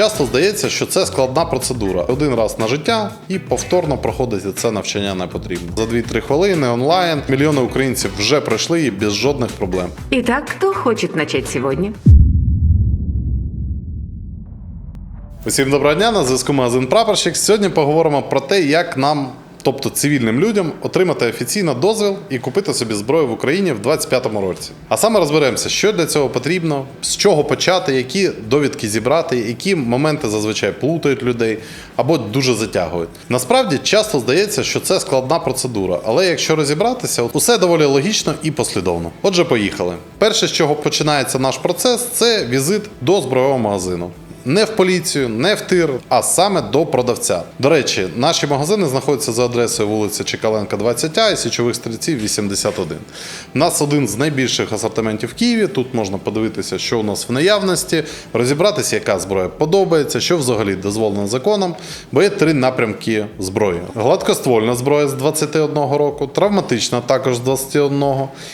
часто здається, що це складна процедура. Один раз на життя і повторно проходити це навчання не потрібно. За 2-3 хвилини онлайн мільйони українців вже пройшли і без жодних проблем. Итак, кто хочет начать сегодня? Усім доброго дня, на зв'язку магазин Прапорщик. Сьогодні поговоримо про те, як нам, тобто цивільним людям, отримати офіційно дозвіл і купити собі зброю в Україні в 2025 році. А саме розберемося, що для цього потрібно, з чого почати, які довідки зібрати, які моменти зазвичай плутають людей або дуже затягують. Насправді часто здається, що це складна процедура, але якщо розібратися, усе доволі логічно і послідовно. Отже, поїхали. Перше, з чого починається наш процес, це візит до збройового магазину. Не в поліцію, не в тир, а саме до продавця. До речі, наші магазини знаходяться за адресою вулиця Чекаленка, 20А і січових стрільців 81. У нас один з найбільших асортиментів в Києві. Тут можна подивитися, що у нас в наявності, розібратися, яка зброя подобається, що взагалі дозволено законом. Бо є три напрямки зброї: гладкоствольна зброя з 21 року, травматична також з 21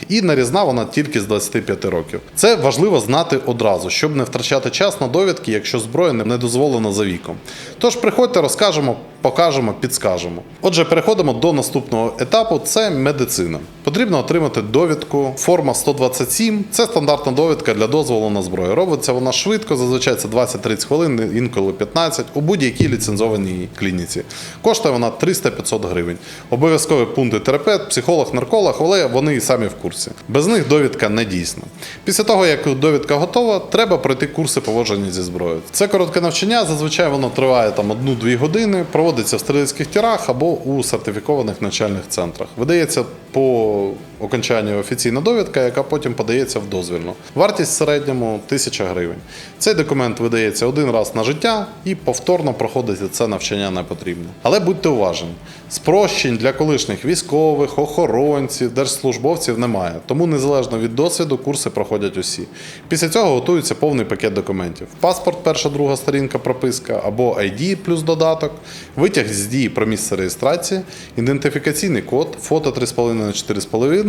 і нарізна вона тільки з 25 років. Це важливо знати одразу, щоб не втрачати час на довідки, якщо зброя зброю не дозволена за віком. Тож приходьте, розкажемо, покажемо, підскажемо. Отже, переходимо до наступного етапу: це медицина. Потрібно отримати довідку форма 127. Це стандартна довідка для дозволу на зброю. Робиться вона швидко, зазвичай це 20-30 хвилин, інколи 15 у будь-якій ліцензованій клініці. Коштує вона 300-500 гривень. Обов'язкові пункти терапевт, психолог, нарколог, але вони і самі в курсі. Без них довідка не дійсна. Після того, як довідка готова, треба пройти курси поводження зі зброєю. Це коротке навчання, зазвичай воно триває там 1-2 години, проводиться в стрілецьких тірах або у сертифікованих навчальних центрах. Видається по окончанню офіційна довідка, яка потім подається в дозвільну. Вартість в середньому 1000 гривень. Цей документ видається один раз на життя і повторно проходити це навчання не потрібно. Але будьте уважні, спрощень для колишніх військових, охоронців, держслужбовців немає. Тому незалежно від досвіду курси проходять усі. Після цього готується повний пакет документів: паспорт, перша, друга сторінка, прописка або ID плюс додаток, витяг з дії про місце реєстрації, ідентифікаційний код, фото 3,5 на 4,5,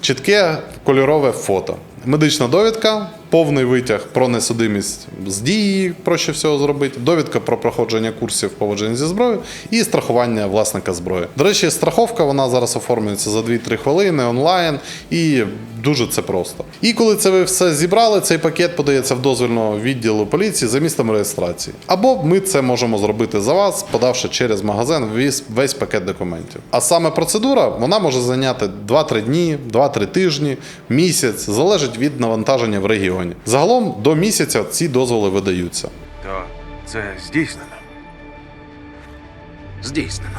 чітке кольорове фото. Медична довідка, повний витяг про несудимість з дії, проще всього зробити, довідка про проходження курсів поводження зі зброєю і страхування власника зброї. До речі, страховка вона зараз оформлюється за 2-3 хвилини онлайн і дуже це просто. І коли це ви все зібрали, цей пакет подається в дозвільного відділу поліції за місцем реєстрації. Або ми це можемо зробити за вас, подавши через магазин весь, весь пакет документів. А саме процедура вона може зайняти 2-3 дні, 2-3 тижні, місяць, залежить від навантаження в регіоні. Загалом до місяця ці дозволи видаються. То це здійснено. Здійснено.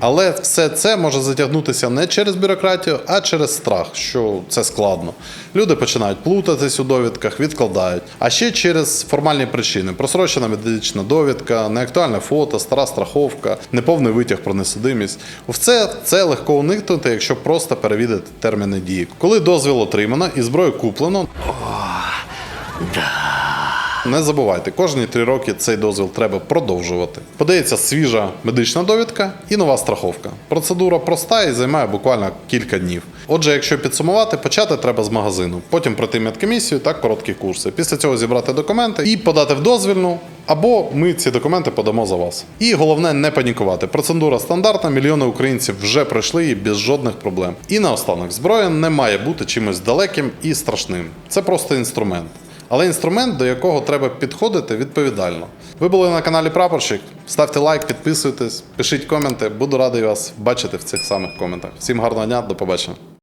Але все це може затягнутися не через бюрократію, а через страх, що це складно. Люди починають плутатись у довідках, відкладають. А ще через формальні причини: просрочена медична довідка, неактуальне фото, стара страховка, неповний витяг про несудимість. Все це легко уникнути, якщо просто перевірити терміни дії. Коли дозвіл отримано і зброю куплено. Не забувайте, кожні три роки цей дозвіл треба продовжувати. Подається свіжа медична довідка і нова страховка. Процедура проста і займає буквально кілька днів. Отже, якщо підсумувати, почати треба з магазину, потім пройти медкомісію та короткі курси. Після цього зібрати документи і подати в дозвільну. Або ми ці документи подамо за вас. І головне не панікувати. Процедура стандартна, мільйони українців вже пройшли її без жодних проблем. І наостанок, зброя не має бути чимось далеким і страшним. Це просто інструмент. Але інструмент, до якого треба підходити відповідально. Ви були на каналі Прапорщик. Ставте лайк, підписуйтесь, пишіть коменти. Буду радий вас бачити в цих самих коментах. Всім гарного дня, до побачення.